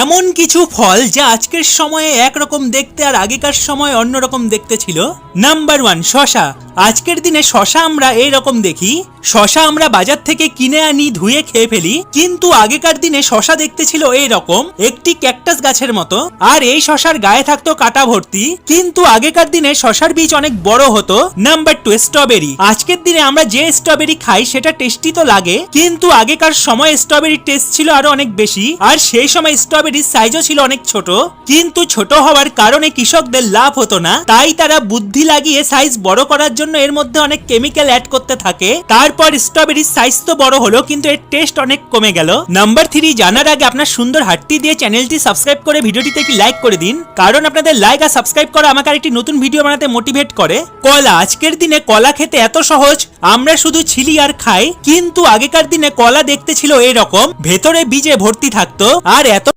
এমন কিছু ফল যা আজকের সময়ে একরকম দেখতে আর আগেকার সময় অন্যরকম দেখতে ছিল? নাম্বার ওয়ান শশা। আজকের দিনে শশা আমরা এই রকম দেখি। শশা আমরা বাজার থেকে কিনে আনি, ধুয়ে খেয়ে ফেলি, কিন্তু আগেকার দিনে শশা দেখতে ছিল এই রকম, একটি ক্যাকটাস গাছের মতো। আর এই শশার গায়ে থাকতো কাটা ভর্তি, কিন্তু আগেকার দিনে শশার বীজ অনেক বড় হতো। নাম্বার টু স্ট্রবেরি আজকের দিনে আমরা যে স্ট্রবেরি খাই, সেটা টেস্টি তো লাগে, কিন্তু আগেকার সময় স্ট্রবেরি টেস্ট ছিল আরও অনেক বেশি। আর সেই সময় স্ট্রবেরির সাইজও ছিল অনেক ছোট, কিন্তু ছোট হওয়ার কারণে কৃষকদের লাভ হতো না। তাই তারা বুদ্ধি লাগিয়ে সাইজ বড় করার জন্য এর মধ্যে অনেক কেমিক্যাল অ্যাড করতে থাকে। তারপর স্ট্রবেরির সাইজ তো বড় হলো, কিন্তু এর টেস্ট অনেক কমে গেল। নাম্বার থ্রি জানার আগে আপনার সুন্দর হাটটি দিয়ে চ্যানেলটি সাবস্ক্রাইব করে ভিডিওটিতে একটি লাইক করে দিন। কারণ আপনাদের লাইক আর সাবস্ক্রাইব করা আমাকে আরেকটি নতুন ভিডিও বানাতে মোটিভেট করে। কলা, আজকের দিনে কলা খেতে এত সহজ, আমরা শুধু ছিলি আর খাই, কিন্তু আগেকার দিনে কলা দেখতে ছিল এরকম, ভেতরে বীজে ভর্তি থাকতো, আর এত